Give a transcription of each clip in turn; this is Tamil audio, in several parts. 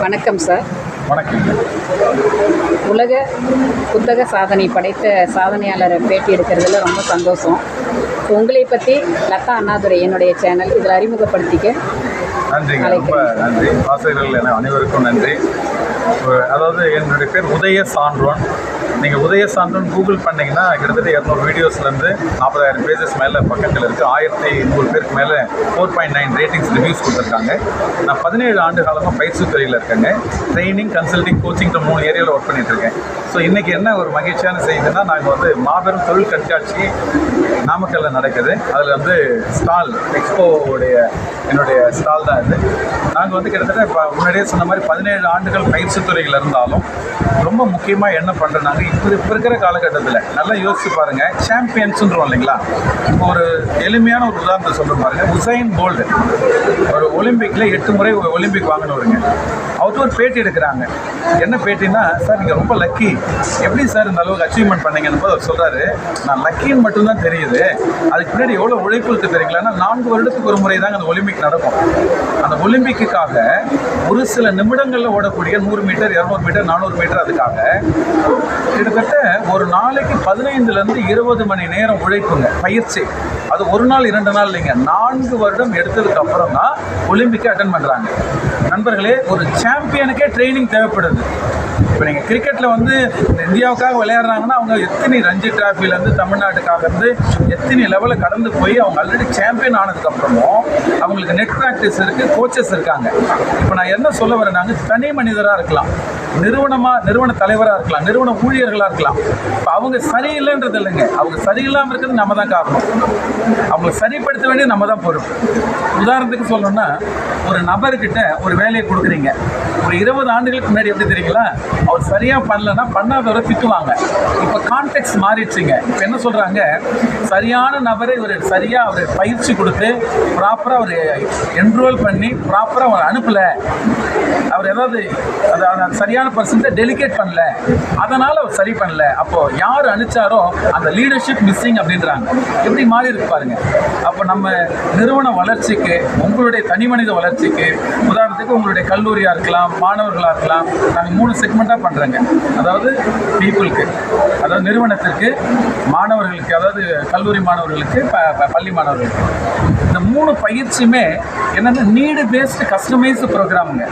வணக்கம் சார் வணக்கம். உலக புத்தக சாதனை படைத்த சாதனையாளரை பேட்டி எடுக்கிறதுல ரொம்ப சந்தோஷம். உங்களை பற்றி லதா அண்ணாதுரை என்னுடைய சேனல் இதில் அறிமுகப்படுத்திக்க நன்றிங்க. ரொம்ப நன்றி. ஆசிரியர்கள் என அனைவருக்கும் நன்றி. அதாவது என்னுடைய பேர் உதய சான்றோன். நீங்கள் உதய சான்றோன் கூகுள் பண்ணிங்கன்னா கிட்டத்தட்ட இரநூறு வீடியோஸ்லேருந்து நாற்பதாயிரம் பேஜஸ் மேலே பக்கத்தில் இருக்குது ஆயிரத்தி நூறு பேருக்கு மேலே four point nine ratings reviews கொடுத்துருக்காங்க. நான் பதினேழு ஆண்டு காலமாக பயிற்சி துறையில் இருக்கேங்க. ட்ரைனிங் கன்சல்டிங் கோச்சிங் மூணு ஏரியாவில் ஒர்க் பண்ணிட்டு இருக்கேன். ஸோ இன்றைக்கி என்ன ஒரு மகிழ்ச்சியான செய்தின்னா நாங்கள் வந்து மாபெரும் தொழில் கண்காட்சி நாமக்கல்ல நடக்குது. அதில் வந்து ஸ்டால் எக்ஸ்போவுடைய என்னுடைய ஸ்டால் தான் இது. நாங்கள் வந்து கிட்டத்தட்ட இப்போ முன்னாடியே சொன்ன மாதிரி பதினேழு ஆண்டுகள் பயிற்சி துறையில் இருந்தாலும் ரொம்ப முக்கியமாக என்ன பண்ணுறோம் நாங்கள் இப்போ இப்போ இருக்கிற காலகட்டத்தில் நல்லா யோசிச்சு பாருங்கள் சாம்பியன்ஸுன்றோம் இல்லைங்களா? இப்போ ஒரு எளிமையான ஒரு உதாரணத்தை சொல்ல பாருங்க. உசைன் போல்டு ஒரு ஒலிம்பிக்கில் எட்டு முறை ஒரு ஒலிம்பிக் வாங்கினவருங்க. அவர்கிட்ட ஒரு பேட்டி எடுக்கிறாங்க. என்ன பேட்டின்னா சார் நீங்கள் ரொம்ப லக்கி எப்படி சார் இந்த அளவுக்கு அச்சீவ்மெண்ட் பண்ணீங்கன்னு போது அவர் சொல்கிறாரு நான் லக்கின்னு மட்டும்தான் தெரியுது. அதுக்கு பின்னாடி எவ்வளோ உழைப்பு இருக்கு தெரியுங்களா? நான்கு வருடத்துக்கு ஒரு முறை தாங்க அந்த ஒலிம்பிக் நடக்கும். அந்த ஒலிம்பிக்குக்காக ஒரு சில நிமிடங்களில் ஓடக்கூடிய நூறு மீட்டர் இரநூறு மீட்டர் நானூறு மீட்டர் அதுக்காக கிட்டத்தட்ட ஒரு நாளைக்கு பதினைந்துலேருந்து இருபது மணி நேரம் உழைப்புங்க பயிற்சி. அது ஒரு நாள் இரண்டு நாள் இல்லைங்க. நான்கு வருடம் எடுத்ததுக்கு அப்புறம் தான் ஒலிம்பிக்கை அட்டன் பண்ணுறாங்க நண்பர்களே ஒரு சாம்பியனுக்கே ட்ரைனிங் தேவைப்படுது. இப்போ நீங்கள் கிரிக்கெட்டில் வந்து இந்த இந்தியாவுக்காக விளையாடுறாங்கன்னா அவங்க எத்தனை ரஞ்சி டிராஃபிலேருந்து தமிழ்நாட்டுக்காக இருந்து எத்தனை லெவலில் கடந்து போய் அவங்க ஆல்ரெடி சாம்பியன் ஆனதுக்கப்புறமும் அவங்களுக்கு நெட் ப்ராக்டிஸ் இருக்குது கோச்சஸ் இருக்காங்க. இப்போ நான் என்ன சொல்ல வரேனாங்க தனி மனிதராக இருக்கலாம். நிறுவனமாக நிறுவன தலைவராக இருக்கலாம் நிறுவன ஊழியர்களாக இருக்கலாம். இப்போ அவங்க சரியில்லைன்றது இல்லைங்க. அவங்க சரியில்லாமல் இருக்கிறது நம்ம தான் காரணம். அவங்களை சரிப்படுத்த வேண்டிய நம்ம தான் பொறுப்பு. உதாரணத்துக்கு சொல்லணும்னா ஒரு நபர்கிட்ட ஒரு வேலையை கொடுக்குறீங்க. ஒரு இருபது ஆண்டுகளுக்கு முன்னாடி எப்படி தெரியுங்களா? அவர் சரியாக பண்ணலன்னா பண்ணாதவரை திட்டுவாங்க. இப்போ கான்டெக்ட் மாறிடுச்சுங்க. இப்போ என்ன சொல்கிறாங்க சரியான நபரை ஒரு சரியாக அவர் பயிற்சி கொடுத்து ப்ராப்பராக அவர் என்ரோல் பண்ணி ப்ராப்பராக அவர் அனுப்பலை. அவர் ஏதாவது அது சரியான சரியான பர்சன்ட்டை டெலிகேட் பண்ணல. அதனால் அவர் சரி பண்ணல. அப்போது யார் அனுப்பிச்சாரோ அந்த லீடர்ஷிப் மிஸ்ஸிங் அப்படின்றாங்க. எப்படி மாறி இருக்கு பாருங்க. அப்போ நம்ம நிறுவன வளர்ச்சிக்கு உங்களுடைய தனி மனித வளர்ச்சிக்கு உதாரணத்துக்கு உங்களுடைய கல்லூரியாக இருக்கலாம் மாணவர்களாக இருக்கலாம் நாங்கள் மூணு செக்மெண்ட்டாக பண்ணுறோங்க அதாவது பீப்புளுக்கு அதாவது நிறுவனத்திற்கு மாணவர்களுக்கு அதாவது கல்லூரி மாணவர்களுக்கு ப- பள்ளி மாணவர்களுக்கு. இந்த மூணு பயிற்சியுமே என்னென்ன நீடு பேஸ்டு கஸ்டமைஸ்டு ப்ரோக்ராமுங்க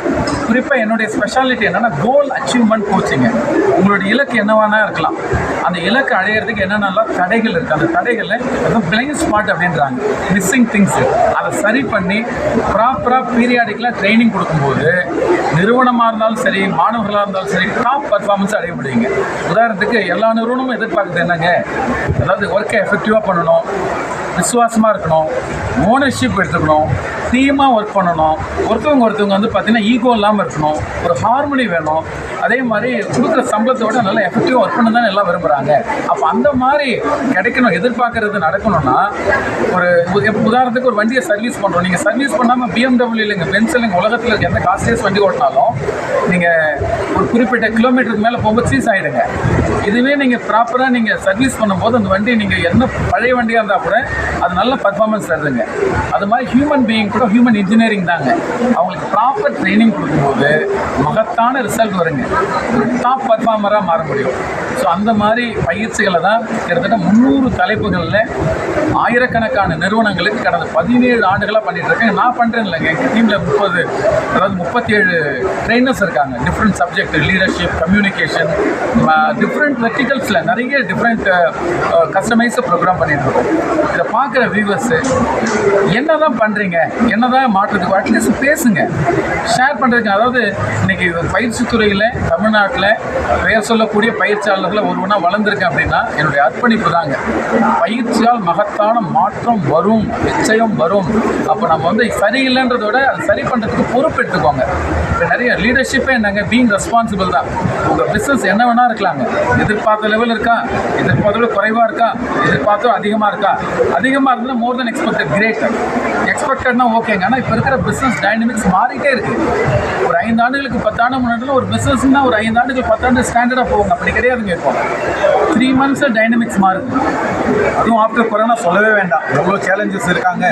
குறிப்பாக என்னுடைய ஸ்பெஷாலிட்டி என்னென்னா கோல் அச்சீவ்மெண்ட் கோச்சிங்க உங்களுடைய இலக்கு என்னவானா இருக்கலாம். அந்த இலக்கு அடையிறதுக்கு என்னென்னலாம் தடைகள் இருக்குது அந்த தடைகளில் பிளைண்ட் ஸ்பாட் அப்படின்றாங்க. மிஸ்ஸிங் திங்ஸ் அதை சரி பண்ணி ப்ராப்பராக பீரியாடிக்கலாக ட்ரைனிங் கொடுக்கும்போது நிறுவனமாக இருந்தாலும் சரி மாணவர்களாக இருந்தாலும் சரி டாப் பர்ஃபார்மன்ஸ் அடைய முடியுங்க உதாரணத்துக்கு எல்லா நிறுவனமும் எதிர்பார்க்குறது என்னங்க? அதாவது ஒர்க்கை எஃபெக்டிவாக பண்ணணும் விசுவாசமாக இருக்கணும் ஓனர்ஷிப் எடுத்துக்கணும் டீமாக ஒர்க் பண்ணணும். ஒருத்தவங்க ஒருத்தவங்க வந்து பார்த்திங்கன்னா ஈகோ இல்லாமல் இருக்கணும் ஒரு ஹார்மோனி வேணும். அதே மாதிரி கொடுக்குற சம்பளத்தோட நல்லா எஃபெக்டிவாக ஒர்க் பண்ண தான் எல்லாம் விரும்புகிறாங்க அப்போ அந்த மாதிரி கிடைக்கணும் எதிர்பார்க்கறது நடக்கணும்னா ஒரு உதாரணத்துக்கு ஒரு வண்டியை சர்வீஸ் பண்ணுறோம் நீங்கள் சர்வீஸ் பண்ணாமல் பிஎம்டபிள்யூ இல்லைங்க பென்ஸ் இல்லைங்க உலகத்தில் எந்த காஸ்ட்லியஸ் வண்டி ஓட்டினாலும் நீங்கள் ஒரு குறிப்பிட்ட கிலோமீட்டருக்கு மேலே போகும்போது சீஸ் ஆகிடுங்க இதுவே நீங்கள் ப்ராப்பராக நீங்கள் சர்வீஸ் பண்ணும்போது அந்த வண்டி நீங்கள் என்ன பழைய வண்டியாக இருந்தால் கூட அது நல்ல பர்ஃபார்மன்ஸ் தருதுங்க. அது மாதிரி ஹியூமன் பீயிங் கூட ஹியூமன் இன்ஜினியரிங் தாங்க. அவங்களுக்கு ப்ராப்பர் ட்ரைனிங் கொடுக்கும்போது மகத்தான ரிசல்ட் வருங்க. டாப் பர்ஃபார்மராக மாற முடியும். ஸோ அந்த மாதிரி பயிற்சிகளை தான் கிட்டத்தட்ட முந்நூறு தலைப்புகளில் ஆயிரக்கணக்கான நிறுவனங்களுக்கு கடந்த பதினேழு ஆண்டுகளாக பண்ணிட்டு இருக்கேன். நான் பண்ணுறேன் இல்லைங்க. எங்கள் டீமில் முப்பது அதாவது முப்பத்தி ஏழு ட்ரைனர்ஸ் இருக்காங்க different subject leadership communication different வெர்டிகல்ஸில் நிறைய டிஃப்ரெண்ட் கஸ்டமைஸை ப்ரோக்ராம் பண்ணிட்டு இதை பார்க்குற வியூவர்ஸு என்ன தான் பண்ணுறீங்க என்ன தான் மாற்றுறதுக்கு அட்லீஸ்ட் பேசுங்க. ஷேர் பண்ணுறதுக்கு அதாவது இன்னைக்கு பயிற்சி துறையில் தமிழ்நாட்டில் பெயர் சொல்லக்கூடிய பயிற்சியாளர்களை ஒருவனா வளர்ந்துருக்கேன் அப்படின்னா என்னுடைய அர்ப்பணிப்பு தாங்க பயிற்சியால் மகத்தான மாற்றம் வரும் நிச்சயம் வரும். அப்போ நம்ம வந்து சரியில்லைன்றத விட அது சரி பண்ணுறதுக்கு பொறுப்பு எடுத்துக்கோங்க. இப்போ நிறைய லீடர்ஷிப்பே என்னங்க பீங் ரெஸ்பான்சிபிள் தான். உங்கள் பிஸ்னஸ் என்ன வேணா இருக்கலாங்க. எதிர்பார்த்த லெவல் இருக்கா? எதிர்பார்த்தோட குறைவாக இருக்கா? எதிர்பார்த்தோ அதிகமாக இருக்கா? அதிகமாக இருந்தால் மோர் தென் எக்ஸ்பெக்டட் கிரேட் எக்ஸ்பெக்டட்னா ஓகேங்க ஆனால் இப்போ இருக்கிற பிஸ்னஸ் டைனமிக்ஸ் மாறிட்டே இருக்கு. ஒரு ஐந்து ஆண்டுகளுக்கு பத்தாண்டு முன்னாடி ஒரு பிஸ்னஸ்னா ஒரு ஐந்து ஆண்டுகள் பத்தாண்டு ஸ்டாண்டர்டாக போவாங்க அப்படி கிடையாதுங்க இப்போ. த்ரீ மந்த்ஸில் டைனமிக்ஸ் மாறுது இன்னும் ஆஃப்டர் கொரோனா சொல்லவே வேண்டாம். எவ்வளோ சேலஞ்சஸ் இருக்காங்க.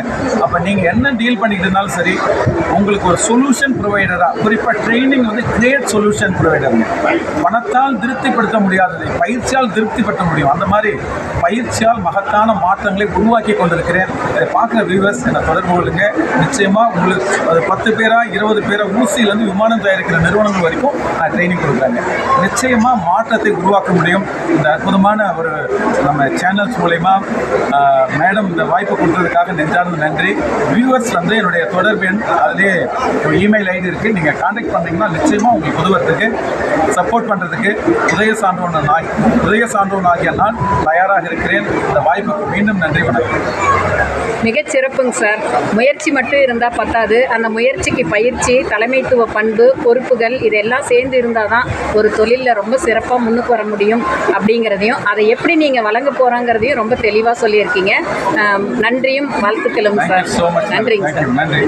அப்போ நீங்கள் என்ன டீல் பண்ணிக்கிட்டு இருந்தாலும் சரி உங்களுக்கு ஒரு சொல்யூஷன் ப்ரொவைடராக குறிப்பாக ட்ரைனிங் வந்து கிரேட் சொல்யூஷன் ப்ரொவைடருங்க பணத்தால் திருப்திப்படுத்த முடியாததை பயிற்சியால் திருப்திப்படுத்த முடியும். அந்த மாதிரி பயிற்சியால் மகத்தான மாற்றங்களை உருவாக்கி கொண்டிருக்கிறேன். இதை பார்க்குற வியூவர்ஸ் என்னை தொடர்பு கொள்ளுங்க. நிச்சயமாக உங்களுக்கு அது பத்து பேரா இருபது பேரா ஊசியிலேருந்து விமானம் தயாரிக்கிற நிறுவனங்கள் வரைக்கும் நான் ட்ரைனிங் கொடுக்குறாங்க. நிச்சயமாக மாற்றத்தை உருவாக்க முடியும். இந்த அற்புதமான ஒரு நம்ம சேனல்ஸ் மூலயமா மேடம் இந்த வாய்ப்பு கொடுத்ததுக்காக நெஞ்சார்ந்த நன்றி. வியூவர்ஸ் வந்து என்னுடைய தொடர்பு எண் அதிலே இமெயில் ஐடி இருக்குது நீங்கள் காண்டாக்ட் பண்ணிங்கன்னா நிச்சயமாக உங்களுக்கு உதவுறதுக்கு சப்போர்ட் பண்ணுறதுக்கு உதய சான்றோன் ஆகி உதய சான்றோன் ஆகிய நான் தயாராக இருக்கிறேன். இந்த வாய்ப்புக்கு மீண்டும் நன்றி வணக்கம். மிகச் சிறப்புங்க சார். முயற்சி மட்டும் இருந்தால் பத்தாது. அந்த முயற்சிக்கு பயிற்சி தலைமைத்துவ பண்பு பொறுப்புகள் இதெல்லாம் சேர்ந்து இருந்தால் தான் ஒரு தொழிலில் ரொம்ப சிறப்பாக முன்னுக்கு வர முடியும். அப்படி அப்படிங்கிறதையும் அதை எப்படி நீங்கள் வழங்க போகிறாங்கிறதையும் ரொம்ப தெளிவாக சொல்லியிருக்கீங்க. நன்றியும் வாழ்த்துக்களும் சார் நன்றிங்க சார் நன்றி.